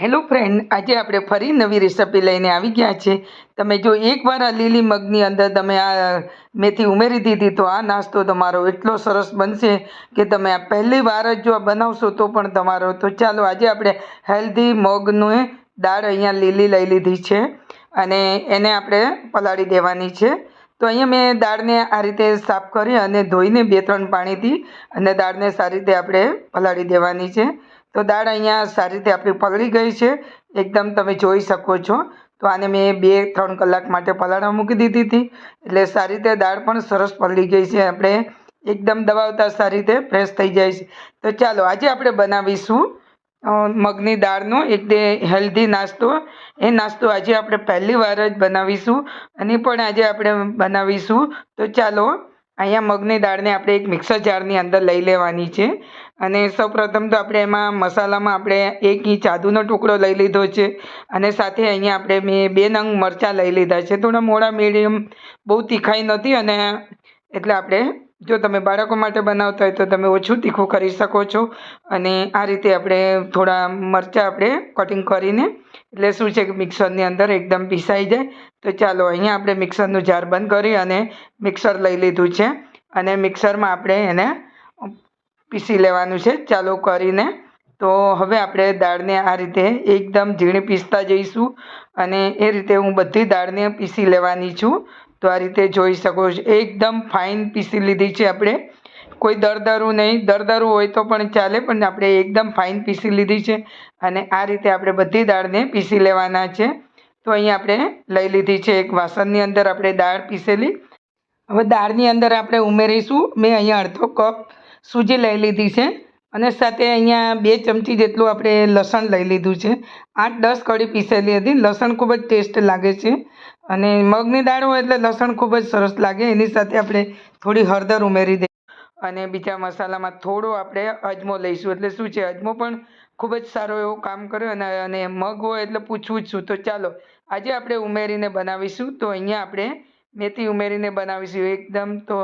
Hello friend આજે આપણે ફરી નવી રેસિપી લઈને આવી ગયા છે. તમે જો એકવાર આ લીલી મગની અંદર તમે આ મેથી ઉમેરી દીધી, તો આ નાસ્તો તમારો એટલો સરસ બનશે કે તમે આ પહેલી વાર જ જો બનાવશો, તો પણ તમારો, તો ચાલો આજે આપણે હેલ્ધી મગનું દાળ અહીંયા લીલી લઈ લીધી છે અને એને આપણે પલાળી દેવાની છે. તો અહીંયા મેં દાળને આ રીતે સાફ કરી અને ધોઈને બે ત્રણ પાણીથી અને દાળને સારી રીતે આપણે પલાળી દેવાની છે. તો દાળ અહીંયા સારી રીતે આપણી પલળી ગઈ છે. એકદમ તમે જોઈ શકો છો. તો આને મેં બે ત્રણ કલાક માટે પલાળવા મૂકી દીધી હતી. એટલે સારી રીતે દાળ પણ સરસ પલળી ગઈ છે. આપણે એકદમ દબાવતા સારી રીતે ફ્રેશ થઈ જાય છે. તો ચાલો, આજે આપણે બનાવીશું મગની દાળનો એટલે હેલ્ધી નાસ્તો. એ નાસ્તો આજે આપણે પહેલી વાર જ બનાવીશું. અને પણ આજે આપણે બનાવીશું. તો ચાલો, અહીંયા મગની દાળને આપણે એક મિક્સર જારની અંદર લઈ લેવાની છે. અને સૌપ્રથમ તો આપણે એમાં મસાલામાં આપણે એક ઇંચ આદુનો ટુકડો લઈ લીધો છે. અને સાથે અહીંયા આપણે મેં બે નંગ મરચાં લઈ લીધા છે. થોડા મોડા મીડિયમ, બહુ તીખાઈ નથી અને એટલે આપણે જો તમે બાળકો માટે બનાવતા હોય તો તમે ઓછું તીખું કરી શકો છો. અને આ રીતે આપણે થોડા મરચાં આપણે કટિંગ કરીને, એટલે શું છે કે મિક્સરની અંદર એકદમ પીસાઈ જાય. તો ચાલો અહીંયા આપણે મિક્સરનું જાર બંધ કરી અને મિક્સર લઈ લીધું છે. અને મિક્સરમાં આપણે એને પીસી લેવાનું છે ચાલો કરીને. તો હવે આપણે દાળને આ રીતે એકદમ ઝીણી પીસતા જઈશું અને એ રીતે હું બધી દાળને પીસી લેવાની છું. તો આ રીતે જોઈ શકો છો, એકદમ ફાઇન પીસી લીધી છે આપણે. કોઈ દરદરું નહીં, દરદરું હોય તો પણ ચાલે, પણ આપણે એકદમ ફાઇન પીસી લીધી છે અને આ રીતે આપણે બધી દાળને પીસી લેવાના છે. તો અહીં આપણે લઈ લીધી છે એક વાસણની અંદર આપણે દાળ પીસેલી. હવે દાળની અંદર આપણે ઉમેરીશું. મેં અહીંયા અડધો કપ સૂજી લઈ લીધી છે અને સાથે અહીંયા બે ચમચી જેટલું આપણે લસણ લઈ લીધું છે. આઠ, દસ કળી પીસેલી હતી. લસણ ખૂબ જ ટેસ્ટ લાગે છે અને મગની દાળ હોય એટલે લસણ ખૂબ જ સરસ લાગે. એની સાથે આપણે થોડી હળદર ઉમેરી દઈએ અને બીજા મસાલામાં થોડો આપણે અજમો લઈશું. એટલે શું છે, અજમો પણ ખૂબ જ સારો એવો કામ કર્યો અને અને મગ હોય એટલે પૂછવું જ છું તો ચાલો, આજે આપણે ઉમેરીને બનાવીશું. તો અહીંયા આપણે મેથી ઉમેરીને બનાવીશું. એકદમ તો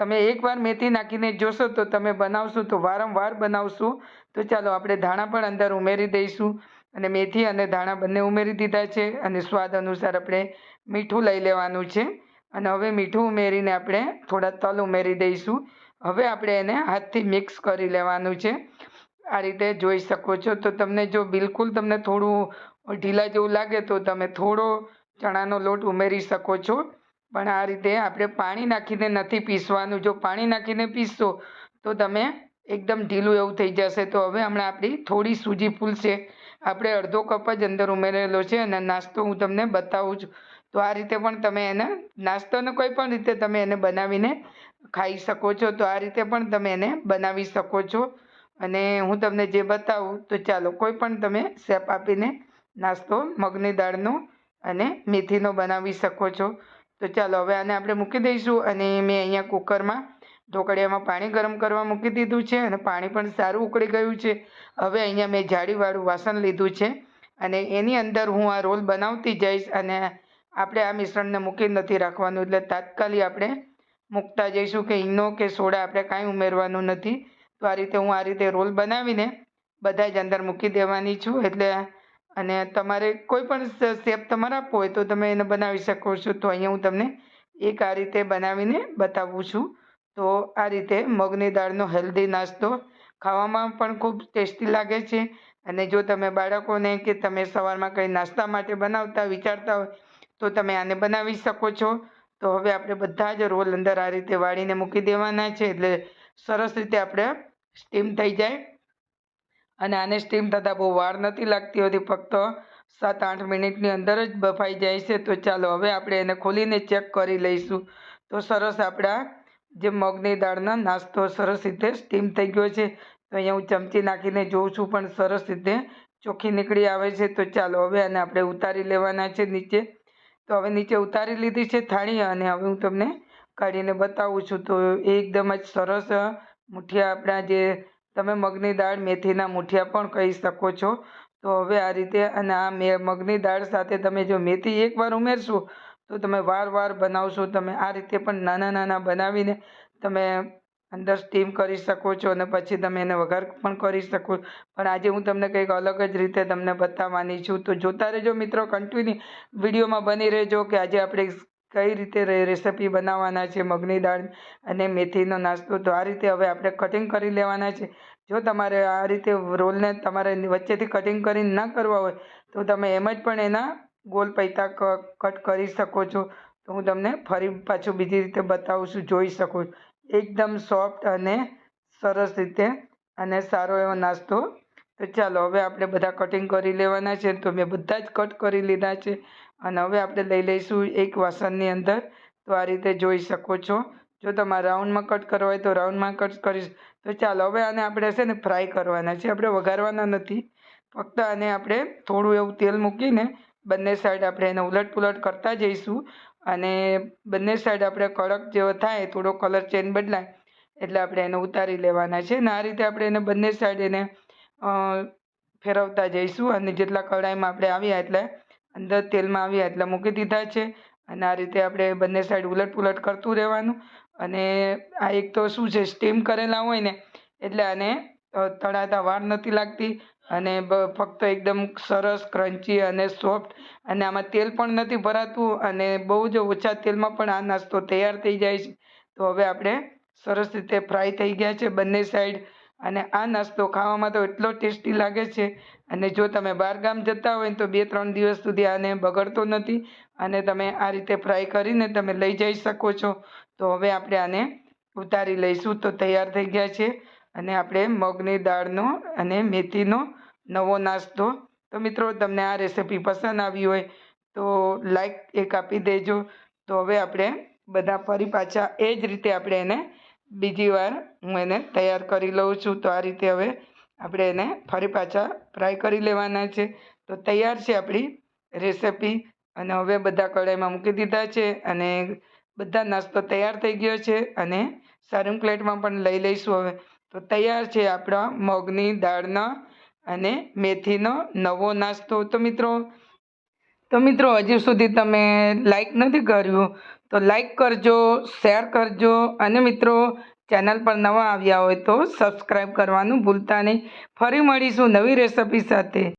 તમે એકવાર મેથી નાખીને જોશો તો તમે બનાવશો તો વારંવાર બનાવશો. તો ચાલો આપણે ધાણા પણ અંદર ઉમેરી દઈશું. અને મેથી અને ધાણા બંને ઉમેરી દીધા છે અને સ્વાદ અનુસાર આપણે મીઠું લઈ લેવાનું છે. અને હવે મીઠું ઉમેરીને આપણે થોડા તલ ઉમેરી દઈશું. હવે આપણે એને હાથથી મિક્સ કરી લેવાનું છે. આ રીતે જોઈ શકો છો. તો તમને જો બિલકુલ તમને થોડું ઢીલા જેવું લાગે તો તમે થોડો ચણાનો લોટ ઉમેરી શકો છો. પણ આ રીતે આપણે પાણી નાખીને નથી પીસવાનું. જો પાણી નાખીને પીસશો, તો તમે એકદમ ઢીલું એવું થઈ જશે. તો હવે હમણાં આપણી થોડી સૂજી ફૂલશે આપણે અડધો કપ જ અંદર ઉમેરેલો છે અને નાસ્તો હું તમને બતાવું છું. તો આ રીતે પણ તમે એને, નાસ્તોને કોઈ પણ રીતે તમે એને બનાવીને ખાઈ શકો છો. તો આ રીતે પણ તમે એને બનાવી શકો છો. અને હું તમને જે બતાવું, તો ચાલો કોઈ પણ તમે શેપ આપીને નાસ્તો મગની દાળનો અને મેથીનો બનાવી શકો છો. તો ચાલો હવે આને આપણે મૂકી દઈશું અને મેં અહીંયા કુકરમાં ઢોકળિયામાં પાણી ગરમ કરવા મૂકી દીધું છે અને પાણી પણ સારું ઉકળી ગયું છે. હવે અહીંયા મેં જાળીવાળું વાસણ લીધું છે અને એની અંદર હું આ રોલ બનાવતી જઈશ અને આપણે આ મિશ્રણને મૂકી નથી રાખવાનું એટલે તાત્કાલિક આપણે મૂકતા જઈશું કે ઈનો કે સોડા આપણે કાંઈ ઉમેરવાનું નથી. તો આ રીતે હું આ રીતે રોલ બનાવીને બધા જ અંદર મૂકી દેવાની છું એટલે અને તમારે કોઈ પણ શેપ તમારે આપવો હોય તો તમે એને બનાવી શકો છો. તો અહીંયા હું તમને એક આ રીતે બનાવીને બતાવું છું. તો આ રીતે મગની દાળનો હેલ્ધી નાસ્તો ખાવામાં પણ ખૂબ ટેસ્ટી લાગે છે. અને જો તમે બાળકોને કે તમે સવારમાં કંઈ નાસ્તા માટે બનાવતા, વિચારતા હોય, તો તમે આને બનાવી શકો છો. તો હવે આપણે બધા જ રોલ અંદર આ રીતે વાળીને મૂકી દેવાના છે. એટલે સરસ રીતે આપણે સ્ટીમ થઈ જાય. અને આને સ્ટીમ થતાં બહુ વાર નથી લાગતી હોતી ફક્ત સાત આઠ મિનિટની અંદર જ બફાઈ જાય છે. તો ચાલો, હવે આપણે એને ખોલીને ચેક કરી લઈશું. તો સરસ આપણા જે મગની દાળનો નાસ્તો સરસ રીતે સ્ટીમ થઈ ગયો છે. તો અહીંયા હું ચમચી નાખીને જોઉં છું, પણ સરસ રીતે ચોખ્ખી નીકળી આવે છે. તો ચાલો, હવે આને આપણે ઉતારી લેવાના છે નીચે. તો હવે નીચે ઉતારી લીધી છે થાળી, અને હવે હું તમને કાઢીને બતાવું છું. તો એકદમ જ સરસ મુઠિયા આપણા જે તમે મગની દાળ મેથીના મુઠિયા પણ કહી શકો છો. તો હવે આ રીતે અને આ મે, મગની દાળ સાથે તમે જો મેથી એકવાર ઉમેરશો, તો તમે વાર વાર બનાવશો. તમે આ રીતે પણ નાના નાના બનાવીને તમે અંદર સ્ટીમ કરી શકો છો અને પછી તમે એને વઘાર પણ કરી શકો. પણ આજે હું તમને કંઈક અલગ જ રીતે તમને બતાવવાની છું. તો જોતા રહેજો મિત્રો કન્ટિન્યુ વિડીયોમાં બની રહેજો કે આજે આપણે કઈ રીતે રેસીપી બનાવવાના છે, મગની દાળ અને મેથીનો નાસ્તો? તો આ રીતે હવે આપણે કટિંગ કરી લેવાના છે. જો તમારે આ રીતે રોલને તમારે વચ્ચેથી કટિંગ કરીને ના કરવા હોય, તો તમે એમ જ પણ એના ગોલ પૈતા કટ કરી શકો છો. તો હું તમને ફરી પાછું બીજી રીતે બતાવું છું જોઈ શકો છો. એકદમ સોફ્ટ અને સરસ રીતે અને સારો એવો નાસ્તો. તો ચાલો, હવે આપણે બધા કટિંગ કરી લેવાના છે. તો મેં બધા જ કટ કરી લીધા છે. અને હવે આપણે લઈ લઈશું એક વાસણની અંદર. તો આ રીતે જોઈ શકો છો. જો તમારે રાઉન્ડમાં કટ કરવા હોય તો રાઉન્ડમાં કટ કરીશ. તો ચાલો, હવે આને આપણે છે ને ફ્રાય કરવાના છે. આપણે વઘારવાના નથી. ફક્ત આને આપણે થોડું એવું તેલ મૂકીને બંને સાઈડ આપણે એને ઉલટ પુલટ કરતા જઈશું. અને બંને સાઈડ આપણે કડક જેવો થાય, થોડો કલર ચેન્જ બદલાય, એટલે આપણે એને ઉતારી લેવાના છે. અને આ રીતે આપણે એને બંને સાઈડ એને ફેરવતા જઈશું. અને જેટલા કડાઈમાં આપણે આવ્યા એટલે અંદર તેલમાં આવ્યા એટલે મૂકી દીધા છે. અને આ રીતે આપણે બંને સાઈડ ઉલટ પુલટ કરતું રહેવાનું. અને આ એક તો શું છે સ્ટીમ કરેલા હોય ને, એટલે આને તળાતા વાર નથી લાગતી. અને ફક્ત એકદમ સરસ ક્રન્ચી અને સોફ્ટ અને આમાં તેલ પણ નથી ભરાતું અને બહુ જ ઓછા તેલમાં પણ આ નાસ્તો તૈયાર થઈ જાય છે. તો હવે આપણે સરસ રીતે ફ્રાય થઈ ગયા છે બંને સાઈડ અને આ નાસ્તો ખાવામાં તો એટલો ટેસ્ટી લાગે છે. અને જો તમે બહાર ગામ જતા હોય તો બે ત્રણ દિવસ સુધી આને બગડતો નથી. અને તમે આ રીતે ફ્રાય કરીને તમે લઈ જઈ શકો છો. તો હવે આપણે આને ઉતારી લઈશું. તો તૈયાર થઈ ગયા છે. અને આપણે મગની દાળનો અને મેથીનો નવો નાસ્તો. તો મિત્રો, તમને આ રેસીપી પસંદ આવી હોય તો લાઈક એક આપી દેજો. તો હવે આપણે બધા ફરી પાછા એ જ રીતે આપણે એને બીજી વાર હું એને તૈયાર કરી લઉં છું. તો આ રીતે હવે આપણે એને ફરી પાછા ફ્રાય કરી લેવાના છે. તો તૈયાર છે આપણી રેસિપી અને હવે બધા કઢાઈમાં મૂકી દીધા છે અને બધા નાસ્તો તૈયાર થઈ ગયો છે અને સર્વિંગ પ્લેટમાં પણ લઈ લઈશું હવે. તો તૈયાર છે આપણા મગની દાળના અને મેથીનો નવો નાસ્તો. તો મિત્રો તો મિત્રો હજી સુધી તમે લાઈક નથી કર્યું તો લાઈક કરજો શેર કરજો અને મિત્રો ચેનલ પર નવા આવ્યા હોય તો સબસ્ક્રાઈબ કરવાનું ભૂલતા નહીં. ફરી મળીશું નવી રેસિપી સાથે.